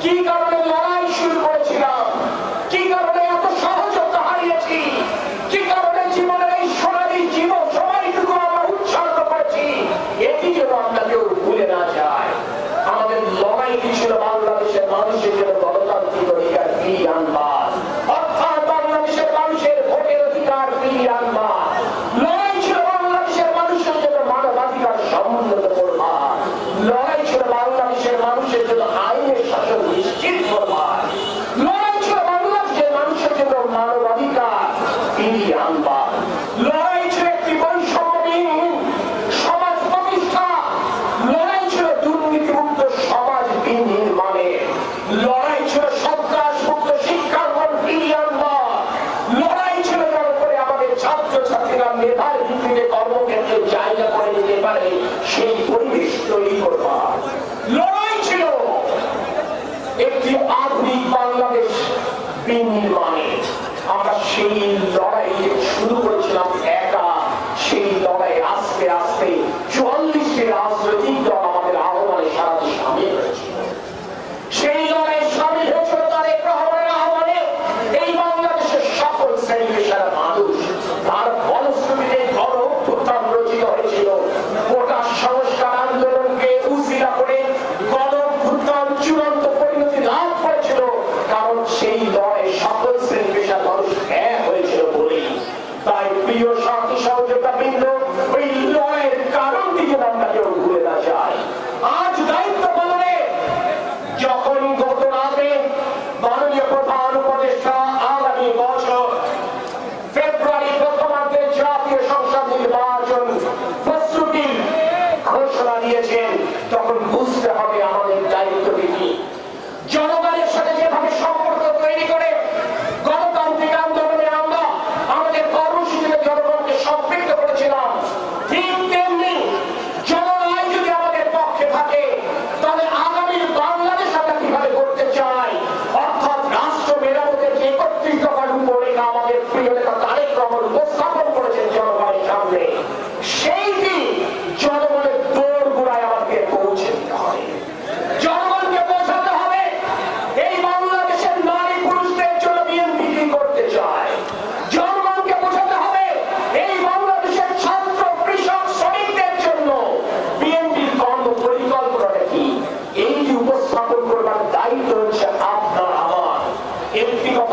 কি কারণে ছাত্রছাত্রীরা মেধার ভিত্তিতে কর্মক্ষেত্রে জায়গা করে নিতে পারে, সেই পরিবেশ তৈরি করবার লড়াই ছিল। একটি আধুনিক বাংলাদেশ বিনির্মাণে। আমরা সেই লড়াই শুরু করেছিলাম একা। সেই লড়াই আস্তে আস্তে চুয়াল্লিশটি রাজনৈতিক দল আমাদের আহ্বানে সারা নির্বাচন ব্যক্তিগত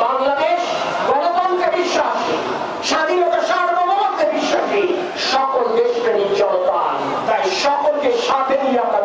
বাংলাদেশ গণতন্ত্রে বিশ্বাসী স্বাধীনতা সার্বভৌমত্বে বিশ্বাসী সকল দেশপ্রেমী জনতা তাই সকলকে সাথে নিয়ে আমরা